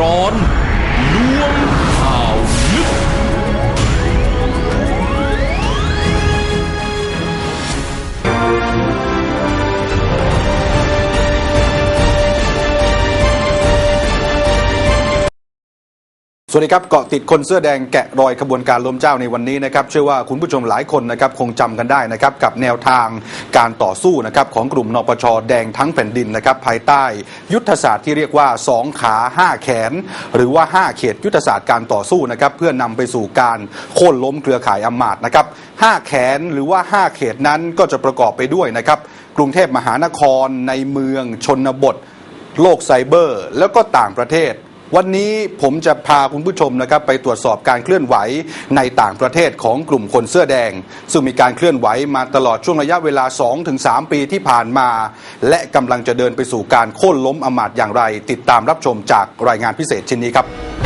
ร้อน สวัสดีครับเกาะติดคนเสื้อแดงแกะรอยขบวนการล้มเจ้าในวันนี้นะครับเชื่อว่าคุณผู้ชมหลายคนนะครับคงจำกันได้นะครับกับแนวทางการต่อสู้นะครับของกลุ่มนปชแดงทั้งแผ่นดินนะครับภายใต้ ยุทธศาสตร์ที่เรียกว่า 2 ขา 5 แขน หรือว่า 5 เขตยุทธศาสตร์การต่อสู้นะครับเพื่อนำไปสู่การโค่นล้มเครือข่ายอำมาตย์นะครับ5แขนหรือว่า 5 เขตนั้นก็จะประกอบไปด้วยนะครับกรุงเทพมหานครในเมืองชนบท โลกไซเบอร์ แล้วก็ต่างประเทศ วันนี้ผมจะพาคุณผู้ชมนะครับไปตรวจสอบการเคลื่อนไหวในต่างประเทศของกลุ่มคนเสื้อแดง ซึ่งมีการเคลื่อนไหวมาตลอดช่วงระยะเวลา 2-3 ปีที่ผ่านมา และกำลังจะเดินไปสู่การโค่นล้มอมาตย์อย่างไร ติดตามรับชมจากรายงานพิเศษชิ้นนี้ครับ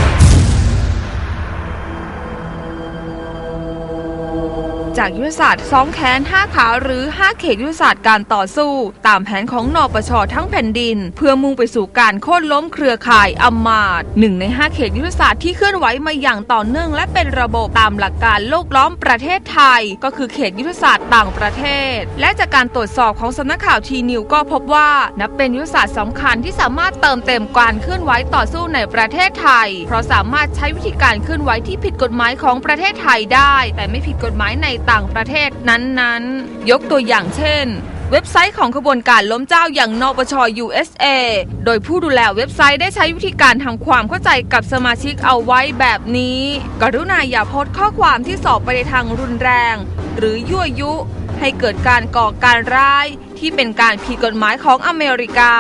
จากยุทธศาสตร์2แขน 5 ขาหรือ 5 เขตยุทธศาสตร์การต่อสู้ ตามแผนของนปชทั้งแผ่นดิน เพื่อมุ่งไปสู่การโค่นล้มเครือข่ายอำมาตย์หนึ่งใน 5 เขตยุทธศาสตร์ที่เคลื่อนไหวมาอย่างต่อเนื่องและเป็นระบบตามหลักการโลกล้อมประเทศไทย ก็คือเขตยุทธศาสตร์ต่างประเทศ และจากการตรวจสอบของสำนักข่าวทีนิวก็พบว่านับเป็นยุทธศาสตร์สำคัญที่สามารถเติมเต็มการเคลื่อนไหวต่อสู้ในประเทศไทย เพราะสามารถใช้วิธีการเคลื่อนไหวที่ผิดกฎหมายของประเทศไทยได้ แต่ไม่ผิดกฎหมายในต่างประเทศนั้นๆ ยกตัวอย่างเช่น เว็บไซต์ของขบวนการล้มเจ้าอย่างนปช USA โดยผู้ดูแลเว็บไซต์ได้ใช้วิธีการทำความเข้าใจกับสมาชิกเอาไว้แบบนี้ กรุณาอย่าโพสต์ข้อความที่สอบไปในทางรุนแรง หรือยั่วยุ ให้เกิดการก่อการร้ายที่เป็นการผิดกฎหมายของอเมริกา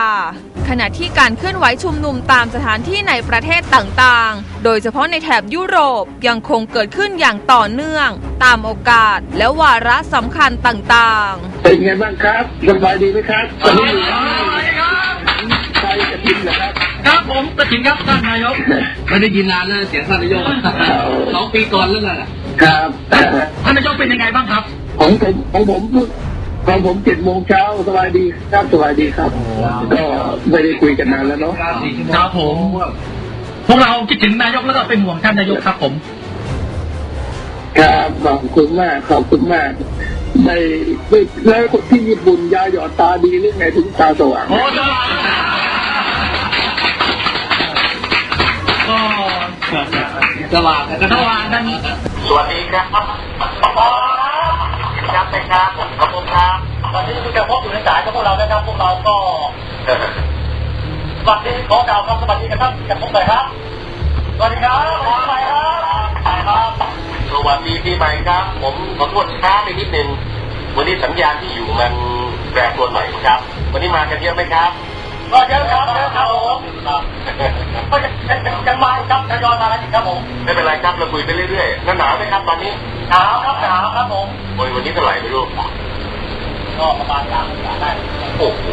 ขณะที่การเคลื่อนไหวชุมนุมตามสถานที่ในประเทศต่างๆ โดยเฉพาะในแถบยุโรปยังคงเกิดขึ้นอย่างต่อเนื่อง ตามโอกาสและวาระสำคัญต่างๆ เป็นไงบ้างครับสบายดีไหมครับตอนนี้อยู่ใครจะกินเหรอครับครับผมกระถินครับท่านนายกไม่ได้ยินนานแล้วเสียงท่านนายกสองปีก่อนแล้วน่ะครับท่านนายกเป็นยังไงบ้างครับของผมของผม ของผมเจ็ดโมงเช้าสบายดีครับสบายดีครับ ก็ไม่ได้คุยกันนานแล้วเนาะครับผมพวกเราคิดถึงนายกแล้วก็เป็นห่วงท่านนายกครับผม ครับขอบคุณมากขอบคุณมากในแล้วคนที่ญี่ปุ่นยาหยอดตาดีหรือไงถึงตาสว่างโอ้สว่างก็สว่างสว่างท่านสวัสดีครับปอ ครับเป็นครับผมขอบคุณครับตอนนี้มีการพบอยู่ในสายกับพวกเรานะครับพวกเราก็สวัสดีขอกล่าวคำสวัสดีกับท่านกับผมหน่อยครับสวัสดีครับขอไปครับครับสวัสดีปีใหม่ครับ ผมขอโทษช้าไปนิดนึงวันนี้สัญญาณที่อยู่มันแปรปรวนหน่อยครับ วันนี้มากันเยอะไหมครับก็เยอะครับเยอะครับผมก็ยังมาครับทยอยมากันอีกครับผมไม่เป็นไรครับเราคุยไปเรื่อยๆหนาวไหมครับตอนนี้ หนาวครับหนาวครับผมโอ้ยวันนี้เท่าไหร่ไม่รู้ก็ประมาณสามองศาได้โอ้โห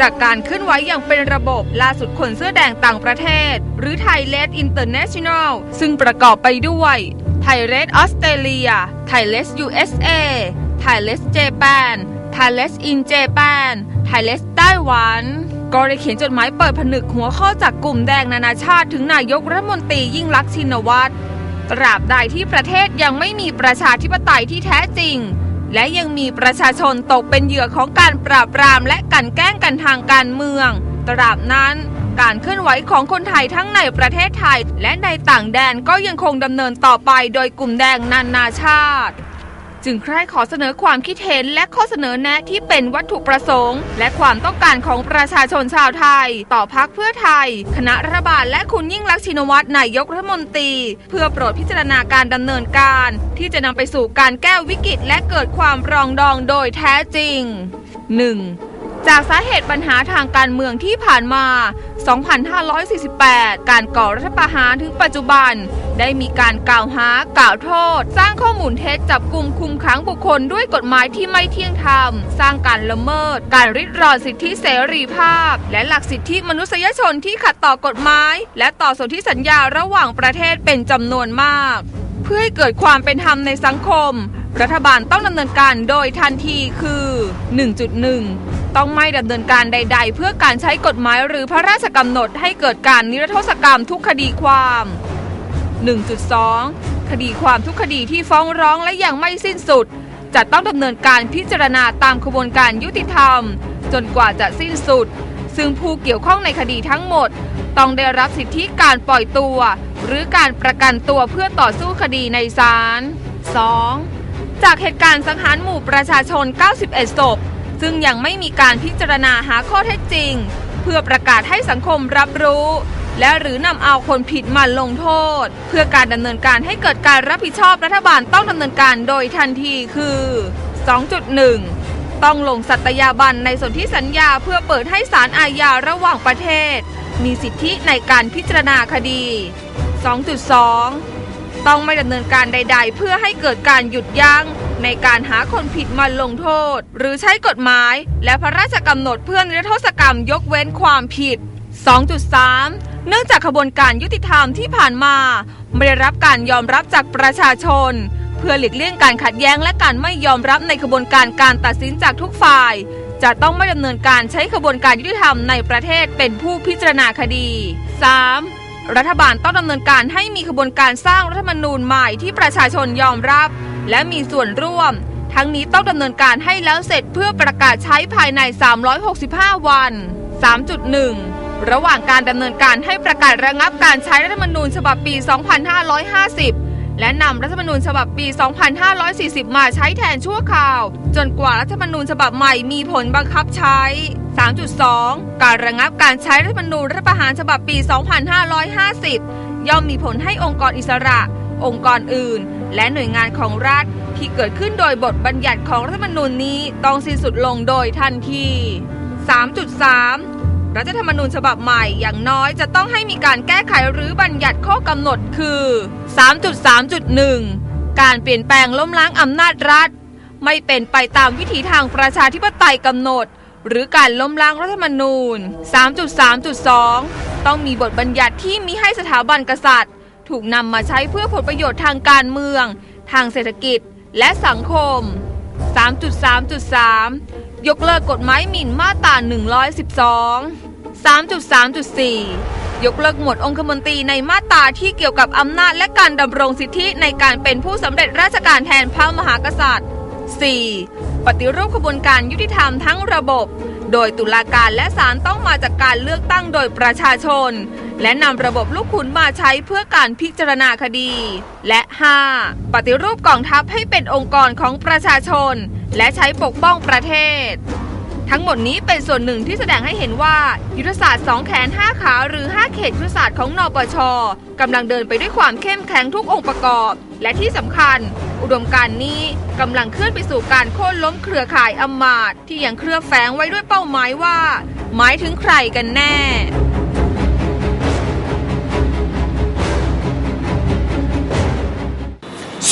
จากการเคลื่อนไหวอย่างเป็นระบบล่าสุดคนเสื้อแดงต่างประเทศ หรือไทยเลสอินเตอร์เนชั่นแนลซึ่งประกอบไปด้วยไทยเลสออสเตรเลียไทยเลส USA ไทยเลสเจแปนไทยเลสอินเจแปนไทยเลสไต้หวันก็ได้เขียนจดหมายเปิดผนึกหัวข้อจากกลุ่มแดงนานาชาติถึงนายกรัฐมนตรียิ่งลักษณ์ชินวัตร ตราบใดที่ประเทศยังไม่มีประชาธิปไตยที่แท้จริง และยังมีประชาชนตกเป็นเหยื่อของการปราบปรามและกันแกล้งกันทางการเมือง ตราบนั้นการเคลื่อนไหวของคนไทยทั้งในประเทศไทย และในต่างแดนก็ยังคงดำเนินต่อไปโดยกลุ่มแดงนานาชาติ จึงใคร่ขอเสนอความคิดเห็นและข้อเสนอแนะที่เป็นวัตถุประสงค์ และความต้องการของประชาชนชาวไทย ต่อพักเพื่อไทย คณะรัฐบาลและคุณยิ่งลักษณ์ชินวัตรนายกรัฐมนตรี เพื่อโปรดพิจารณาการดำเนินการ ที่จะนำไปสู่การแก้วิกฤตและเกิดความปรองดองโดยแท้จริง 1. จากสาเหตุปัญหาทางการเมืองที่ผ่านมา 2548 การก่อรัฐประหารถึงปัจจุบัน ได้มีการกล่าวหากล่าวโทษ สร้างข้อมูลเท็จจับกลุ่มคุมขังบุคคลด้วยกฎหมายที่ไม่เที่ยงธรรม สร้างการละเมิด การริดรอนสิทธิเสรีภาพ และหลักสิทธิมนุษยชนที่ขัดต่อกฎหมาย และต่อสนธิสัญญาระหว่างประเทศเป็นจำนวนมาก เพื่อให้เกิดความเป็นธรรมในสังคม รัฐบาลต้องดำเนินการโดยทันทีคือ 1.1 ต้องไม่ดำเนินการใด ๆ เพื่อการใช้กฎหมายหรือพระราชกำหนดให้เกิดการนิรโทษกรรมทุกคดีความ 1.2 คดีความทุกคดีที่ฟ้องร้องและยังไม่สิ้นสุด จะต้องดำเนินการพิจารณาตามกระบวนการยุติธรรม จนกว่าจะสิ้นสุด ซึ่งผู้เกี่ยวข้องในคดีทั้งหมด ต้องได้รับสิทธิการปล่อยตัว หรือการประกันตัวเพื่อต่อสู้คดีในศาล 2. จากเหตุการณ์สังหารหมู่ประชาชน 91 ศพ ซึ่งยังไม่มีการพิจารณาหาข้อเท็จจริง เพื่อประกาศให้สังคมรับรู้ และหรือนำเอาคนผิดมาลงโทษ เพื่อการดำเนินการให้เกิดการรับผิดชอบรัฐบาลต้องดำเนินการโดยทันทีคือ 2.1 ต้องลงสัตยาบันในสนธิสัญญาเพื่อเปิดให้ศาลอาญาระหว่างประเทศ มีสิทธิในการพิจารณาคดี 2.2 ต้องไม่ดำเนินการใด ๆ เพื่อให้เกิดการหยุดยั้ง ในการหาคนผิดมาลงโทษ หรือใช้กฎหมาย และพระราชกำหนดเพื่อนรโทษกรรมยกเว้นความผิด 2.3 เนื่องจากขบวนการยุติธรรมที่ผ่านมา ไม่ได้รับการยอมรับจากประชาชน เพื่อหลีกเลี่ยงการขัดแย้งและการไม่ยอมรับในขบวนการการตัดสินจากทุกฝ่าย จะต้องไม่ดำเนินการใช้ขบวนการยุติธรรมในประเทศเป็นผู้พิจารณาคดี 3. รัฐบาลต้องดำเนินการให้มีขบวนการสร้างรัฐธรรมนูญใหม่ที่ประชาชนยอมรับ และมีส่วนร่วม ทั้งนี้ต้องดำเนินการให้แล้วเสร็จเพื่อประกาศใช้ภายใน 365 วัน 3.1 ระหว่างการดำเนินการให้ประกาศระงับการใช้รัฐธรรมนูญฉบับปี 2550และนำรัฐธรรมนูญฉบับปี 2540 มาใช้แทนชั่วคราว จนกว่ารัฐธรรมนูญฉบับใหม่มีผลบังคับใช้ 3.2 การระงับการใช้รัฐธรรมนูญรัฐประหารฉบับปี 2550 ย่อมมีผลให้องค์กรอิสระ องค์กรอื่น และหน่วยงานของรัฐที่เกิดขึ้นโดยบทบัญญัติของรัฐธรรมนูญนี้ต้องสิ้นสุดลงโดยทันที 3.3 รัฐธรรมนูญฉบับใหม่อย่างน้อยจะต้องให้มีการแก้ไขหรือบัญญัติข้อกำหนดคือ 3.3.1 การเปลี่ยนแปลงล้มล้างอำนาจรัฐ ไม่เป็นไปตามวิถีทางประชาธิปไตยกำหนด หรือการล้มล้างรัฐธรรมนูญ 3.3.2 ต้องมีบทบัญญัติที่มิให้สถาบันกษัตริย์ ถูกนำมาใช้เพื่อผลประโยชน์ทางการเมือง ทางเศรษฐกิจและสังคม 3.3.3 ยกเลิกกฎหมายหมิ่นมาตรา 112 3.3.4 ยกเลิกหมวดองคมนตรีในมาตราที่เกี่ยวกับอำนาจและการดำรงสิทธิในการเป็นผู้สำเร็จราชการแทนพระมหากษัตริย์ 4. ปฏิรูปขบวนการยุติธรรมทั้งระบบ โดยตุลาการและศาลต้องมาจากการเลือกตั้งโดยประชาชน และนำระบบลูกขุนมาใช้เพื่อการพิจารณาคดี และ 5. ปฏิรูปกองทัพให้เป็นองค์กรของประชาชน และใช้ปกป้องประเทศทั้งหมดนี้เป็นส่วนหนึ่งที่แสดงให้เห็นว่า ยุทธศาสตร์ 2 แขน 5 ขาหรือ 5 เขตยุทธศาสตร์ของนปชกำลังเดินไปด้วยความเข้มแข็งทุกองค์ประกอบ และที่สำคัญ อุดมการณ์นี้กำลังเคลื่อนไปสู่การโค่นล้มเครือข่ายอำมาตย์ที่ยังเครือแฝงไว้ด้วยเป้าหมายว่า หมายถึงใครกันแน่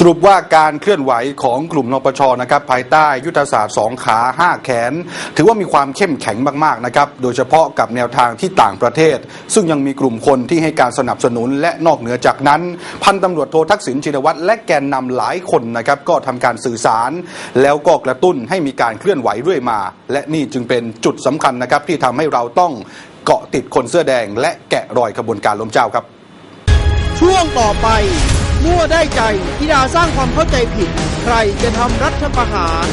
สรุปว่าการเคลื่อนไหวของกลุ่มนปชนะครับภายใต้ยุทธศาสตร์สองขาห้าแขน ถือว่ามีความเข้มแข็งมากๆนะครับโดยเฉพาะกับแนวทางที่ต่างประเทศ ซึ่งยังมีกลุ่มคนที่ให้การสนับสนุนและนอกเหนือจากนั้น พันตำรวจโททักษิณชินวัตรและแกนนำหลายคนนะครับก็ทำการสื่อสาร แล้วก็กระตุ้นให้มีการเคลื่อนไหวเรื่อยมา และนี่จึงเป็นจุดสำคัญนะครับที่ทำให้เราต้องเกาะติดคนเสื้อแดง และแกะรอยขบวนการล้มเจ้าครับ ช่วงต่อไป มั่วได้ใจธิดาสร้างความเข้าใจผิด ใครจะทำรัฐประหาร